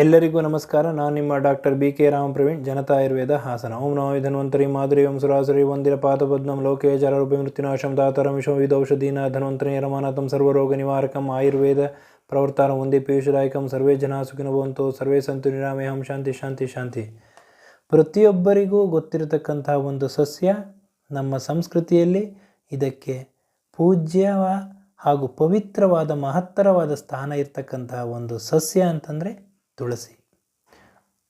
ಎಲ್ಲರಿಗೂ ನಮಸ್ಕಾರ. ನಾನು ನಿಮ್ಮ doctor B K Ram Praveen, Janata Ayurveda Hassan. ಓಂ ನಮೋ ಧನ್ವಂತರಿ. ಮಾಧುರಿ ಓಂ ಸುರಾಸುರಿ. ವಂದಿರ ಪಾದಪದ್ಮಂ ಲೋಕೆ ಜರೂಪಿ ಮೃತ್ಯುನಾಶಂ ದಾತರಂ ಔಷಧೀನ ಧನ್ವಂತರಿ. ರಮಾನಾಥಂ ಸರ್ವರೋಗ ನಿವಾರಕಂ ಆಯುರ್ವೇದ ಪ್ರವರ್ತಾರ. ಒಂದೇ ಪೀಯೂಷದಾಯಕಂ ಸರ್ವೇ ಜನ ಸುಖಿನ ಭವಂತು. ಸರ್ವೇ ಸಂತು ನಿರಾಮೇಹಂ ಶಾಂತಿ ಶಾಂತಿ ಶಾಂತಿ. ಪ್ರತಿಯೊಬ್ಬರಿಗೂ ಗೊತ್ತಿರತಕ್ಕಂಥ ಒಂದು ಸಸ್ಯ ನಮ್ಮ ಸಂಸ್ಕೃತಿಯಲ್ಲಿ ಇದಕ್ಕೆ ಪೂಜ್ಯ ಹಾಗೂ ಪವಿತ್ರವಾದ ಮಹತ್ತರವಾದ ಸ್ಥಾನ ಇರ್ತಕ್ಕಂತಹ ಒಂದು ಸಸ್ಯ ಅಂತಂದರೆ ತುಳಸಿ.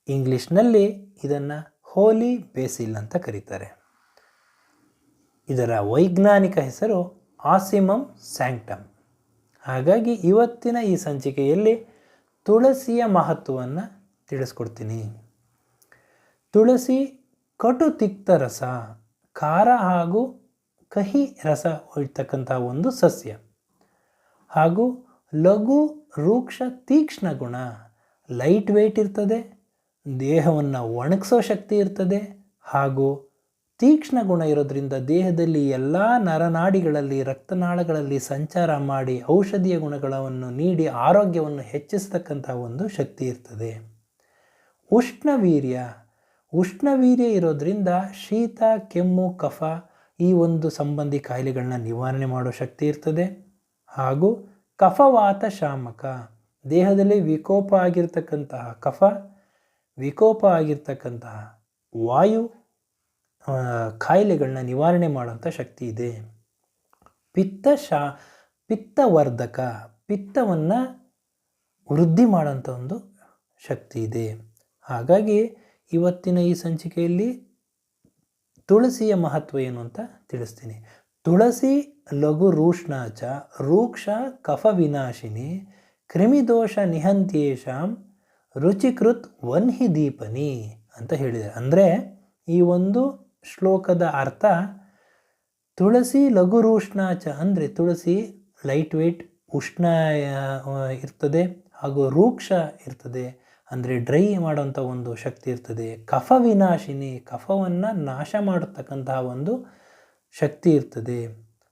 ಇಂಗ್ಲೀಷ್ನಲ್ಲಿ ಇದನ್ನು ಹೋಲಿ ಬೇಸಿಲ್ ಅಂತ ಕರೀತಾರೆ. ಇದರ ವೈಜ್ಞಾನಿಕ ಹೆಸರು ಆಸಿಮಮ್ ಸ್ಯಾಂಕ್ಟಮ್. ಹಾಗಾಗಿ ಇವತ್ತಿನ ಈ ಸಂಚಿಕೆಯಲ್ಲಿ ತುಳಸಿಯ ಮಹತ್ವವನ್ನು ತಿಳಿಸ್ಕೊಡ್ತೀನಿ. ತುಳಸಿ ಕಟು ತಿಕ್ತ ರಸ, ಖಾರ ಹಾಗೂ ಕಹಿ ರಸ ಇರ್ತಕ್ಕಂಥ ಒಂದು ಸಸ್ಯ. ಹಾಗೂ ಲಘು, ರೂಕ್ಷ, ತೀಕ್ಷ್ಣ ಗುಣ. ಲೈಟ್ ವೆಯ್ಟ್ ಇರ್ತದೆ, ದೇಹವನ್ನು ಒಣಗಿಸೋ ಶಕ್ತಿ ಇರ್ತದೆ ಹಾಗೂ ತೀಕ್ಷ್ಣ ಗುಣ ಇರೋದ್ರಿಂದ ದೇಹದಲ್ಲಿ ಎಲ್ಲ ನರನಾಡಿಗಳಲ್ಲಿ, ರಕ್ತನಾಳಗಳಲ್ಲಿ ಸಂಚಾರ ಮಾಡಿ ಔಷಧೀಯ ಗುಣಗಳನ್ನು ನೀಡಿ ಆರೋಗ್ಯವನ್ನು ಹೆಚ್ಚಿಸ್ತಕ್ಕಂಥ ಒಂದು ಶಕ್ತಿ ಇರ್ತದೆ. ಉಷ್ಣವೀರ್ಯ ಉಷ್ಣವೀರ್ಯ ಇರೋದ್ರಿಂದ ಶೀತ, ಕೆಮ್ಮು, ಕಫ ಈ ಒಂದು ಸಂಬಂಧಿ ಕಾಯಿಲೆಗಳನ್ನ ನಿವಾರಣೆ ಮಾಡೋ ಶಕ್ತಿ ಇರ್ತದೆ ಹಾಗೂ ಕಫವಾತ ಶಾಮಕ. ದೇಹದಲ್ಲಿ ವಿಕೋಪ ಆಗಿರ್ತಕ್ಕಂತಹ ಕಫ, ವಿಕೋಪ ಆಗಿರ್ತಕ್ಕಂತಹ ವಾಯು ಕಾಯಿಲೆಗಳನ್ನ ನಿವಾರಣೆ ಮಾಡುವಂಥ ಶಕ್ತಿ ಇದೆ. ಪಿತ್ತ ಶಾ, ಪಿತ್ತವರ್ಧಕ, ಪಿತ್ತವನ್ನು ವೃದ್ಧಿ ಮಾಡೋಂಥ ಒಂದು ಶಕ್ತಿ ಇದೆ. ಹಾಗಾಗಿ ಇವತ್ತಿನ ಈ ಸಂಚಿಕೆಯಲ್ಲಿ ತುಳಸಿಯ ಮಹತ್ವ ಏನು ಅಂತ ತಿಳಿಸ್ತೀನಿ. ತುಳಸಿ ಲಘು ರೂಷ್ಣಾಚ, ರೂಕ್ಷ ಕಫ ವಿನಾಶಿನಿ ಕ್ರಿಮಿದೋಷ ನಿಹಂತ್ಯೇಷಾಂ ರುಚಿಕೃತ್ ವನ್ಹಿ ದೀಪನಿ ಅಂತ ಹೇಳಿದ್ದಾರೆ. ಅಂದರೆ ಈ ಒಂದು ಶ್ಲೋಕದ ಅರ್ಥ ತುಳಸಿ ಲಘು ರೂಷ್ಣಾಚ, ಅಂದರೆ ತುಳಸಿ ಲೈಟ್ ವೆಯ್ಟ್ ಉಷ್ಣ ಇರ್ತದೆ ಹಾಗೂ ರೂಕ್ಷ ಇರ್ತದೆ, ಅಂದರೆ ಡ್ರೈ ಮಾಡುವಂಥ ಒಂದು ಶಕ್ತಿ ಇರ್ತದೆ, ಕಫ ವಿನಾಶಿನಿ, ಕಫವನ್ನು ನಾಶ ಮಾಡತಕ್ಕಂತಹ ಒಂದು ಶಕ್ತಿ ಇರ್ತದೆ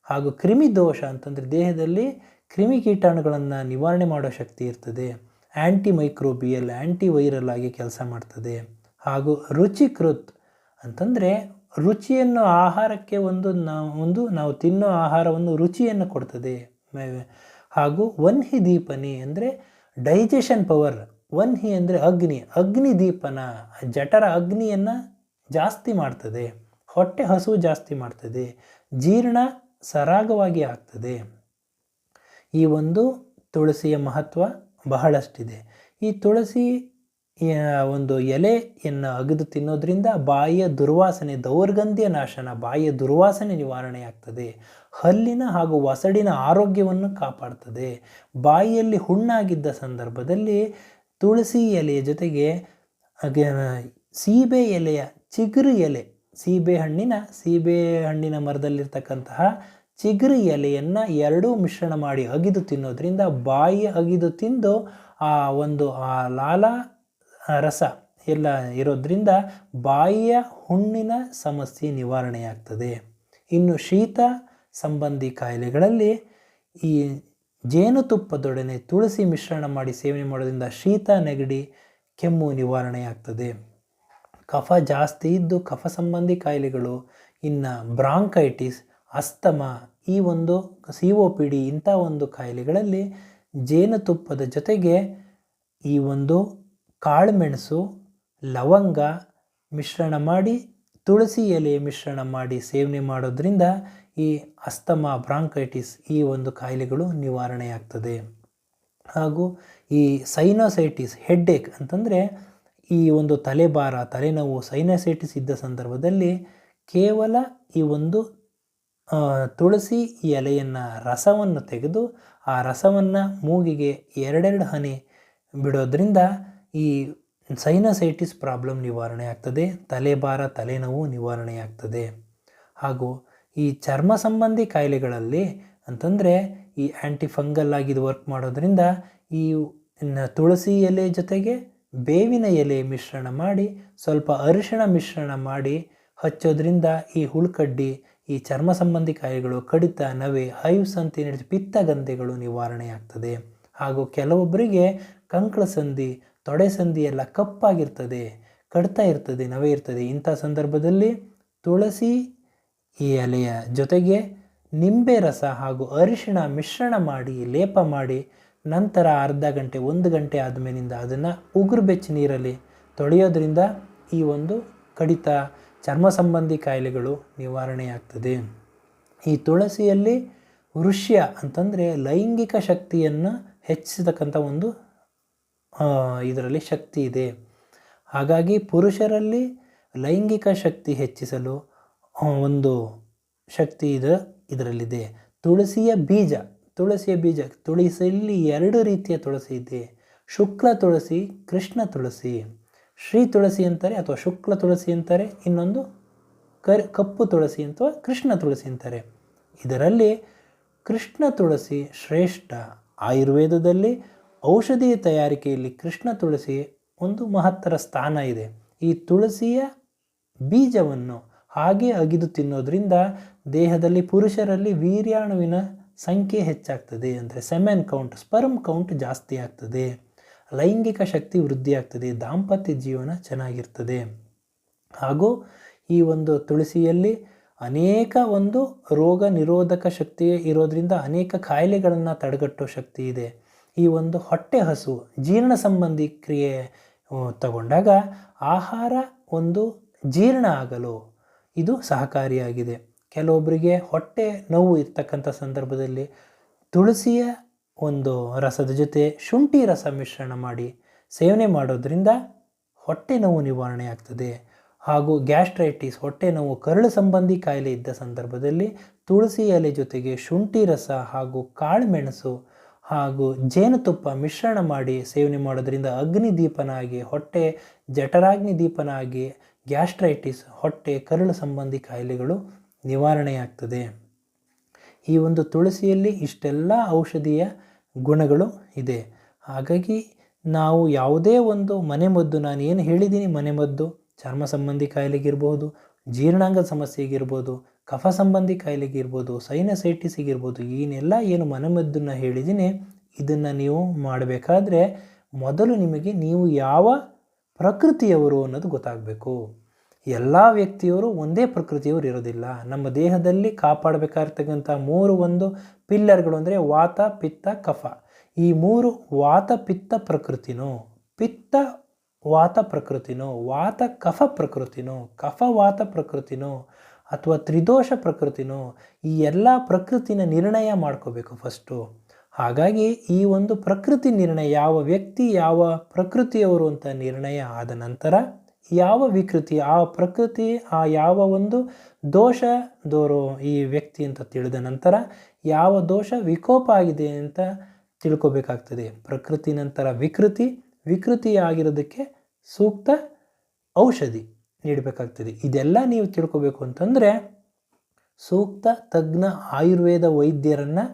ಹಾಗೂ ಕ್ರಿಮಿ ದೋಷ ಅಂತಂದರೆ ದೇಹದಲ್ಲಿ ಕ್ರಿಮಿ ಕೀಟಾಣುಗಳನ್ನು ನಿವಾರಣೆ ಮಾಡೋ ಶಕ್ತಿ ಇರ್ತದೆ. ಆ್ಯಂಟಿ ಮೈಕ್ರೋಬಿಯಲ್ ಆ್ಯಂಟಿ ವೈರಲ್ ಆಗಿ ಕೆಲಸ ಮಾಡ್ತದೆ. ಹಾಗೂ ರುಚಿಕೃತ್ ಅಂತಂದರೆ ರುಚಿಯನ್ನು ಆಹಾರಕ್ಕೆ ಒಂದು ನಾವು ಒಂದು ನಾವು ತಿನ್ನೋ ಆಹಾರವನ್ನು ರುಚಿಯನ್ನು ಕೊಡ್ತದೆ. ಹಾಗೂ ವನ್ಹಿ ದೀಪನಿ ಅಂದರೆ ಡೈಜೆಷನ್ ಪವರ್ ವನ್ಹಿ ಅಂದರೆ ಅಗ್ನಿ ಅಗ್ನಿ ದೀಪನ ಜಠರ ಅಗ್ನಿಯನ್ನು ಜಾಸ್ತಿ ಮಾಡ್ತದೆ. ಹೊಟ್ಟೆ ಹಸು ಜಾಸ್ತಿ ಮಾಡ್ತದೆ. ಜೀರ್ಣ ಸರಾಗವಾಗಿ ಆಗ್ತದೆ. ಈ ಒಂದು ತುಳಸಿಯ ಮಹತ್ವ ಬಹಳಷ್ಟಿದೆ. ಈ ತುಳಸಿ ಒಂದು ಎಲೆಯನ್ನು ಅಗೆದು ತಿನ್ನೋದ್ರಿಂದ ಬಾಯಿಯ ದುರ್ವಾಸನೆ, ದೌರ್ಗಂಧ್ಯ ನಾಶನ, ಬಾಯಿಯ ದುರ್ವಾಸನೆ ನಿವಾರಣೆ ಆಗ್ತದೆ ಹಲ್ಲಿನ ಹಾಗೂ ವಸಡಿನ ಆರೋಗ್ಯವನ್ನು ಕಾಪಾಡ್ತದೆ. ಬಾಯಿಯಲ್ಲಿ ಹುಣ್ಣಾಗಿದ್ದ ಸಂದರ್ಭದಲ್ಲಿ ತುಳಸಿ ಎಲೆಯ ಜೊತೆಗೆ ಸೀಬೆ ಎಲೆಯ ಚಿಗುರು ಎಲೆ, ಸೀಬೆ ಹಣ್ಣಿನ ಸೀಬೆ ಹಣ್ಣಿನ ಮರದಲ್ಲಿರ್ತಕ್ಕಂತಹ ಚಿಗುರು ಎಲೆಯನ್ನು ಎರಡೂ ಮಿಶ್ರಣ ಮಾಡಿ ಅಗಿದು ತಿನ್ನೋದ್ರಿಂದ ಬಾಯಿ ಅಗಿದು ತಿಂದು ಆ ಒಂದು, ಆ ಲಾಲ ರಸ ಎಲ್ಲ ಇರೋದ್ರಿಂದ ಬಾಯಿಯ ಹುಣ್ಣಿನ ಸಮಸ್ಯೆ ನಿವಾರಣೆಯಾಗ್ತದೆ. ಇನ್ನು ಶೀತ ಸಂಬಂಧಿ ಕಾಯಿಲೆಗಳಲ್ಲಿ ಈ ಜೇನುತುಪ್ಪದೊಡನೆ ತುಳಸಿ ಮಿಶ್ರಣ ಮಾಡಿ ಸೇವನೆ ಮಾಡೋದ್ರಿಂದ ಶೀತ, ನೆಗಡಿ, ಕೆಮ್ಮು ನಿವಾರಣೆಯಾಗ್ತದೆ. ಕಫ ಜಾಸ್ತಿ ಇದ್ದು ಕಫ ಸಂಬಂಧಿ ಕಾಯಿಲೆಗಳು, ಇನ್ನು ಬ್ರಾಂಕೈಟಿಸ್ ಅಸ್ತಮ ಈ ಒಂದು ಸಿ ಒ ಪಿ ಡಿ ಇಂಥ ಒಂದು ಕಾಯಿಲೆಗಳಲ್ಲಿ ಜೇನುತುಪ್ಪದ ಜೊತೆಗೆ ಈ ಒಂದು ಕಾಳುಮೆಣಸು, ಲವಂಗ ಮಿಶ್ರಣ ಮಾಡಿ, ತುಳಸಿ ಎಲೆ ಮಿಶ್ರಣ ಮಾಡಿ ಸೇವನೆ ಮಾಡೋದ್ರಿಂದ ಈ ಅಸ್ತಮ, ಬ್ರಾಂಕೈಟಿಸ್ ಈ ಒಂದು ಕಾಯಿಲೆಗಳು ನಿವಾರಣೆಯಾಗ್ತದೆ. ಹಾಗೂ ಈ ಸೈನೋಸೈಟಿಸ್, ಹೆಡ್ಡೇಕ್ ಅಂತಂದರೆ ಈ ಒಂದು ತಲೆಭಾರ, ತಲೆನೋವು, ಸೈನೋಸೈಟಿಸ್ ಇದ್ದ ಸಂದರ್ಭದಲ್ಲಿ ಕೇವಲ ಈ ಒಂದು ತುಳಸಿ ಎಲೆಯನ್ನು ರಸವನ್ನು ತೆಗೆದು ಆ ರಸವನ್ನು ಮೂಗಿಗೆ ಎರಡೆರಡು ಹನಿ ಬಿಡೋದ್ರಿಂದ ಈ ಸೈನಸೈಟಿಸ್ ಪ್ರಾಬ್ಲಮ್ ನಿವಾರಣೆ ಆಗ್ತದೆ, ತಲೆಭಾರ, ತಲೆನೋವು ನಿವಾರಣೆ ಆಗ್ತದೆ. ಹಾಗೂ ಈ ಚರ್ಮ ಸಂಬಂಧಿ ಕಾಯಿಲೆಗಳಲ್ಲಿ ಅಂತಂದರೆ ಈ ಆ್ಯಂಟಿ ಫಂಗಲ್ ಆಗಿ ಇದು ವರ್ಕ್ ಮಾಡೋದ್ರಿಂದ ಈ ತುಳಸಿ ಎಲೆ ಜೊತೆಗೆ ಬೇವಿನ ಎಲೆ ಮಿಶ್ರಣ ಮಾಡಿ ಸ್ವಲ್ಪ ಅರಿಶಿಣ ಮಿಶ್ರಣ ಮಾಡಿ ಹಚ್ಚೋದ್ರಿಂದ ಈ ಹುಳುಕಡ್ಡಿ ಈ ಚರ್ಮ ಸಂಬಂಧಿ ಕಾಯಿಲೆಗಳು, ಕಡಿತ, ನವೆ ಹೈವ್ಸ್ ಅಂತ ಏನು ಹೇಳ್ತೀವಿ ಪಿತ್ತಗಂಧೆಗಳು ನಿವಾರಣೆ ಆಗ್ತದೆ ಹಾಗೂ ಕೆಲವೊಬ್ಬರಿಗೆ ಕಂಕಳ ಸಂಧಿ, ತೊಡೆ ಸಂಧಿ ಎಲ್ಲ ಕಪ್ಪಾಗಿರ್ತದೆ, ಕಡ್ತಾ ಇರ್ತದೆ, ನವೆ ಇರ್ತದೆ. ಇಂಥ ಸಂದರ್ಭದಲ್ಲಿ ತುಳಸಿ ಈ ಎಲೆಯ ಜೊತೆಗೆ ನಿಂಬೆ ರಸ ಹಾಗೂ ಅರಿಶಿಣ ಮಿಶ್ರಣ ಮಾಡಿ, ಲೇಪ ಮಾಡಿ, ನಂತರ ಅರ್ಧ ಗಂಟೆ, ಒಂದು ಗಂಟೆ ಆದಮೇಲಿಂದ ಅದನ್ನು ಉಗುರು ಬೆಚ್ಚ ನೀರಲ್ಲಿ ತೊಳೆಯೋದ್ರಿಂದ ಈ ಒಂದು ಕಡಿತ ಚರ್ಮ ಸಂಬಂಧಿ ಕಾಯಿಲೆಗಳು ನಿವಾರಣೆಯಾಗ್ತದೆ. ಈ ತುಳಸಿಯಲ್ಲಿ ವೃಷ್ಯ ಅಂತಂದರೆ ಲೈಂಗಿಕ ಶಕ್ತಿಯನ್ನು ಹೆಚ್ಚಿಸತಕ್ಕಂಥ ಒಂದು ಇದರಲ್ಲಿ ಶಕ್ತಿ ಇದೆ. ಹಾಗಾಗಿ ಪುರುಷರಲ್ಲಿ ಲೈಂಗಿಕ ಶಕ್ತಿ ಹೆಚ್ಚಿಸಲು ಒಂದು ಶಕ್ತಿ ಇದು, ಇದರಲ್ಲಿದೆ. ತುಳಸಿಯ ಬೀಜ ತುಳಸಿಯ ಬೀಜ, ತುಳಸಿಯಲ್ಲಿ ಎರಡು ರೀತಿಯ ತುಳಸಿ ಇದೆ. ಶುಕ್ಲ ತುಳಸಿ, ಕೃಷ್ಣ ತುಳಸಿ. ಶ್ರೀ ತುಳಸಿ ಅಂತಾರೆ ಅಥವಾ ಶುಕ್ಲ ತುಳಸಿ ಅಂತಾರೆ, ಇನ್ನೊಂದು ಕರ್, ಕಪ್ಪು ತುಳಸಿ ಅಥವಾ ಕೃಷ್ಣ ತುಳಸಿ ಅಂತಾರೆ. ಇದರಲ್ಲಿ ಕೃಷ್ಣ ತುಳಸಿ ಶ್ರೇಷ್ಠ. ಆಯುರ್ವೇದದಲ್ಲಿ ಔಷಧಿಯ ತಯಾರಿಕೆಯಲ್ಲಿ ಕೃಷ್ಣ ತುಳಸಿ ಒಂದು ಮಹತ್ತರ ಸ್ಥಾನ ಇದೆ. ಈ ತುಳಸಿಯ ಬೀಜವನ್ನು ಹಾಗೆ ಅಗಿದು ತಿನ್ನೋದ್ರಿಂದ ದೇಹದಲ್ಲಿ ಪುರುಷರಲ್ಲಿ ವೀರ್ಯಾಣುವಿನ ಸಂಖ್ಯೆ ಹೆಚ್ಚಾಗ್ತದೆ. ಅಂದರೆ ಸೆಮೆನ್ ಕೌಂಟ್ ಸ್ಪರ್ಮ್ ಕೌಂಟ್ ಜಾಸ್ತಿ ಆಗ್ತದೆ. ಲೈಂಗಿಕ ಶಕ್ತಿ ವೃದ್ಧಿಯಾಗ್ತದೆ, ದಾಂಪತ್ಯ ಜೀವನ ಚೆನ್ನಾಗಿರ್ತದೆ. ಹಾಗೂ ಈ ಒಂದು ತುಳಸಿಯಲ್ಲಿ ಅನೇಕ ಒಂದು ರೋಗ ನಿರೋಧಕ ಶಕ್ತಿ ಇರೋದರಿಂದ ಅನೇಕ ಕಾಯಿಲೆಗಳನ್ನು ತಡೆಗಟ್ಟೋ ಶಕ್ತಿ ಇದೆ. ಈ ಒಂದು ಹೊಟ್ಟೆ ಹಸು, ಜೀರ್ಣ ಸಂಬಂಧಿ ಕ್ರಿಯೆ ತಗೊಂಡಾಗ ಆಹಾರ ಒಂದು ಜೀರ್ಣ ಆಗಲು ಇದು ಸಹಕಾರಿಯಾಗಿದೆ. ಕೆಲವೊಬ್ಬರಿಗೆ ಹೊಟ್ಟೆ ನೋವು ಇರ್ತಕ್ಕಂಥ ಸಂದರ್ಭದಲ್ಲಿ ತುಳಸಿಯ ಒಂದು ರಸದ ಜೊತೆ ಶುಂಠಿ ರಸ ಮಿಶ್ರಣ ಮಾಡಿ ಸೇವನೆ ಮಾಡೋದ್ರಿಂದ ಹೊಟ್ಟೆ ನೋವು ನಿವಾರಣೆ ಆಗ್ತದೆ. ಹಾಗೂ ಗ್ಯಾಸ್ಟ್ರೈಟಿಸ್, ಹೊಟ್ಟೆ ನೋವು, ಕರಳು ಸಂಬಂಧಿ ಕಾಯಿಲೆ ಇದ್ದ ಸಂದರ್ಭದಲ್ಲಿ ತುಳಸಿ ಎಲೆ ಜೊತೆಗೆ ಶುಂಠಿ ರಸ ಹಾಗೂ ಕಾಳುಮೆಣಸು ಹಾಗೂ ಜೇನುತುಪ್ಪ ಮಿಶ್ರಣ ಮಾಡಿ ಸೇವನೆ ಮಾಡೋದ್ರಿಂದ ಅಗ್ನಿ ದೀಪನಾಗಿ ಹೊಟ್ಟೆ, ಜಠರಾಗ್ನಿ ದೀಪನಾಗಿ ಗ್ಯಾಸ್ಟ್ರೈಟಿಸ್, ಹೊಟ್ಟೆ, ಕರಳು ಸಂಬಂಧಿ ಕಾಯಿಲೆಗಳು ನಿವಾರಣೆಯಾಗ್ತದೆ. ಈ ಒಂದು ತುಳಸಿಯಲ್ಲಿ ಇಷ್ಟೆಲ್ಲ ಔಷಧೀಯ ಗುಣಗಳು ಇದೆ. ಹಾಗಾಗಿ ನಾವು ಯಾವುದೇ ಒಂದು ಮನೆಮದ್ದು ನಾನು ಏನು ಹೇಳಿದ್ದೀನಿ ಮನೆಮದ್ದು ಚರ್ಮ ಸಂಬಂಧಿ ಕಾಯಿಲೆಗಿರ್ಬೋದು ಜೀರ್ಣಾಂಗ ಸಮಸ್ಯೆಗಿರ್ಬೋದು ಕಫ ಸಂಬಂಧಿ ಕಾಯಿಲೆಗಿರ್ಬೋದು ಸೈನಸೈಟಿಸಿಗಿರ್ಬೋದು ಏನೆಲ್ಲ ಏನು ಮನೆಮದ್ದನ್ನು ಹೇಳಿದ್ದೀನಿ, ಇದನ್ನು ನೀವು ಮಾಡಬೇಕಾದ್ರೆ ಮೊದಲು ನಿಮಗೆ ನೀವು ಯಾವ ಪ್ರಕೃತಿಯವರು ಅನ್ನೋದು ಗೊತ್ತಾಗಬೇಕು. ಎಲ್ಲ ವ್ಯಕ್ತಿಯವರು ಒಂದೇ ಪ್ರಕೃತಿಯವರು ಇರೋದಿಲ್ಲ. ನಮ್ಮ ದೇಹದಲ್ಲಿ ಕಾಪಾಡಬೇಕಾಗಿರ್ತಕ್ಕಂಥ ಮೂರು ಒಂದು ಪಿಲ್ಲರ್ಗಳು ಅಂದರೆ ವಾತ, ಪಿತ್ತ, ಕಫ. ಈ ಮೂರು ವಾತ, ಪಿತ್ತ ಪ್ರಕೃತಿನೋ, ಪಿತ್ತ ವಾತ ಪ್ರಕೃತಿನೋ, ವಾತ, ಕಫ ಪ್ರಕೃತಿನೋ, ಕಫ ವಾತ ಪ್ರಕೃತಿನೋ ಅಥವಾ ತ್ರಿದೋಷ ಪ್ರಕೃತಿನೋ ಈ ಎಲ್ಲ ಪ್ರಕೃತಿನ ನಿರ್ಣಯ ಮಾಡ್ಕೋಬೇಕು ಫಸ್ಟು. ಹಾಗಾಗಿ ಈ ಒಂದು ಪ್ರಕೃತಿ ನಿರ್ಣಯ ಯಾವ ವ್ಯಕ್ತಿ ಯಾವ ಪ್ರಕೃತಿಯವರು ಅಂತ ನಿರ್ಣಯ ಆದ ನಂತರ ಯಾವ ವಿಕೃತಿ, ಆ ಪ್ರಕೃತಿ, ಆ ಯಾವ ಒಂದು ದೋಷ ದೋರೋ ಈ ವ್ಯಕ್ತಿ ಅಂತ ತಿಳಿದ ನಂತರ ಯಾವ ದೋಷ ವಿಕೋಪ ಆಗಿದೆ ಅಂತ ತಿಳ್ಕೊಬೇಕಾಗ್ತದೆ. ಪ್ರಕೃತಿ ನಂತರ ವಿಕೃತಿ ವಿಕೃತಿ ಆಗಿರೋದಕ್ಕೆ ಸೂಕ್ತ ಔಷಧಿ ನೀಡಬೇಕಾಗ್ತದೆ. ಇದೆಲ್ಲ ನೀವು ತಿಳ್ಕೊಬೇಕು ಅಂತಂದರೆ ಸೂಕ್ತ ತಜ್ಞ ಆಯುರ್ವೇದ ವೈದ್ಯರನ್ನು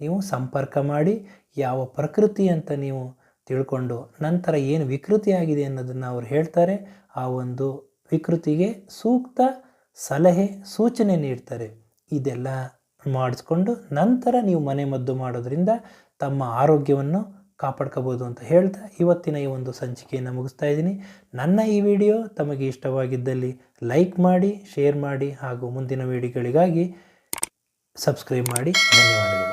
ನೀವು ಸಂಪರ್ಕ ಮಾಡಿ ಯಾವ ಪ್ರಕೃತಿ ಅಂತ ನೀವು ತಿಳ್ಕೊಂಡು ನಂತರ ಏನು ವಿಕೃತಿ ಆಗಿದೆ ಅನ್ನೋದನ್ನು ಅವ್ರು ಹೇಳ್ತಾರೆ. ಆ ಒಂದು ವಿಕೃತಿಗೆ ಸೂಕ್ತ ಸಲಹೆ, ಸೂಚನೆ ನೀಡ್ತಾರೆ. ಇದೆಲ್ಲ ಮಾಡಿಸ್ಕೊಂಡು ನಂತರ ನೀವು ಮನೆ ಮದ್ದು ಮಾಡೋದ್ರಿಂದ ತಮ್ಮ ಆರೋಗ್ಯವನ್ನು ಕಾಪಾಡ್ಕೋಬೋದು ಅಂತ ಹೇಳ್ತಾ ಇವತ್ತಿನ ಈ ಒಂದು ಸಂಚಿಕೆಯನ್ನು ಮುಗಿಸ್ತಾ ಇದ್ದೀನಿ. ನನ್ನ ಈ ವಿಡಿಯೋ ತಮಗೆ ಇಷ್ಟವಾಗಿದ್ದಲ್ಲಿ ಲೈಕ್ ಮಾಡಿ, ಶೇರ್ ಮಾಡಿ ಹಾಗೂ ಮುಂದಿನ ವಿಡಿಯೋಗಳಿಗಾಗಿ ಸಬ್ಸ್ಕ್ರೈಬ್ ಮಾಡಿ. ಧನ್ಯವಾದಗಳು.